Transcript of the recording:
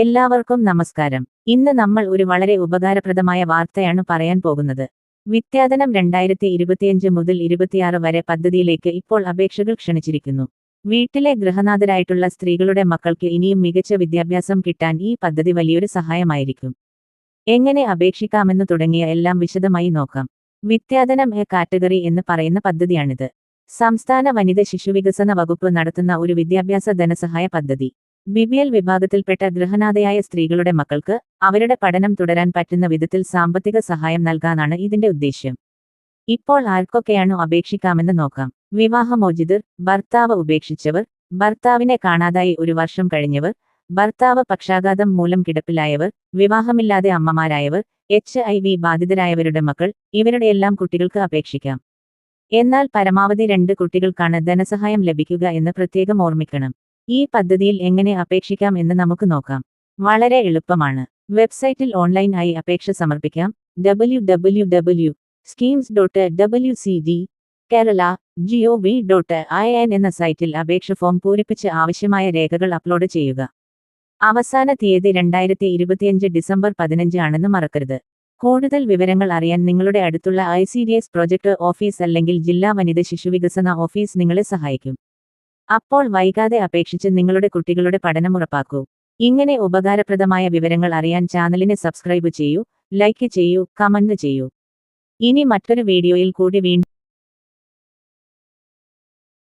എല്ലാവർക്കും നമസ്കാരം. ഇന്ന് നമ്മൾ ഒരു വളരെ ഉപകാരപ്രദമായ വാർത്തയാണ് പറയാൻ പോകുന്നത്. വിദ്യാധനം രണ്ടായിരത്തി ഇരുപത്തിയഞ്ച് മുതൽ ഇരുപത്തിയാറ് വരെ പദ്ധതിയിലേക്ക് ഇപ്പോൾ അപേക്ഷകൾ ക്ഷണിച്ചിരിക്കുന്നു. വീട്ടിലെ ഗൃഹനാഥരായിട്ടുള്ള സ്ത്രീകളുടെ മക്കൾക്ക് ഇനിയും മികച്ച വിദ്യാഭ്യാസം കിട്ടാൻ ഈ പദ്ധതി വലിയൊരു സഹായമായിരിക്കും. എങ്ങനെ അപേക്ഷിക്കാമെന്ന് തുടങ്ങിയ എല്ലാം വിശദമായി നോക്കാം. വിദ്യാധനം എ കാറ്റഗറി എന്ന് പറയുന്ന പദ്ധതിയാണിത്. സംസ്ഥാന വനിത ശിശുവികസന വകുപ്പ് നടത്തുന്ന ഒരു വിദ്യാഭ്യാസ ധനസഹായ പദ്ധതി. ബിബിഎൽ വിഭാഗത്തിൽപ്പെട്ട ഗൃഹനാഥയായ സ്ത്രീകളുടെ മക്കൾക്ക് അവരുടെ പഠനം തുടരാൻ പറ്റുന്ന വിധത്തിൽ സാമ്പത്തിക സഹായം നൽകാനാണ് ഇതിന്റെ ഉദ്ദേശ്യം. ഇപ്പോൾ ആർക്കൊക്കെയാണോ അപേക്ഷിക്കാമെന്ന് നോക്കാം. വിവാഹമോചിതർ ഭർത്താവ് ഉപേക്ഷിച്ചവർ ഭർത്താവിനെ കാണാതായി ഒരു വർഷം കഴിഞ്ഞവർ ഭർത്താവ് പക്ഷാഘാതം മൂലം കിടപ്പിലായവർ വിവാഹമില്ലാതെ അമ്മമാരായവർ എച്ച് ഐ വി ബാധിതരായവരുടെ മക്കൾ ഇവരുടെയെല്ലാം കുട്ടികൾക്ക് അപേക്ഷിക്കാം. എന്നാൽ പരമാവധി രണ്ട് കുട്ടികൾക്കാണ് ധനസഹായം ലഭിക്കുക എന്ന് പ്രത്യേകം ഓർമ്മിക്കണം. ഈ പദ്ധതിയിൽ എങ്ങനെ അപേക്ഷിക്കാം എന്ന് നമുക്ക് നോക്കാം. വളരെ എളുപ്പമാണ്. വെബ്സൈറ്റിൽ ഓൺലൈൻ ആയി അപേക്ഷ സമർപ്പിക്കാം. W W W schemes dot W C D Kerala G O V dot I N എന്ന സൈറ്റിൽ അപേക്ഷ ഫോം പൂരിപ്പിച്ച് ആവശ്യമായ രേഖകൾ അപ്ലോഡ് ചെയ്യുക. അവസാന തീയതി രണ്ടായിരത്തി ഇരുപത്തിയഞ്ച് ഡിസംബർ പതിനഞ്ച് ആണെന്ന് മറക്കരുത്. കൂടുതൽ വിവരങ്ങൾ അറിയാൻ നിങ്ങളുടെ അടുത്തുള്ള I C D S project office അല്ലെങ്കിൽ ജില്ലാ വനിത ശിശുവികസന ഓഫീസ് നിങ്ങളെ സഹായിക്കും. അപ്പോൾ വൈകാതെ അപേക്ഷിച്ച് നിങ്ങളുടെ കുട്ടികളുടെ പഠനം ഉറപ്പാക്കൂ. ഇങ്ങനെ ഉപകാരപ്രദമായ വിവരങ്ങൾ അറിയാൻ ചാനലിനെ സബ്സ്ക്രൈബ് ചെയ്യൂ ലൈക്ക് ചെയ്യൂ കമന്റ് ചെയ്യൂ. ഇനി മറ്റൊരു വീഡിയോയിൽ കൂടി വീണ്ടും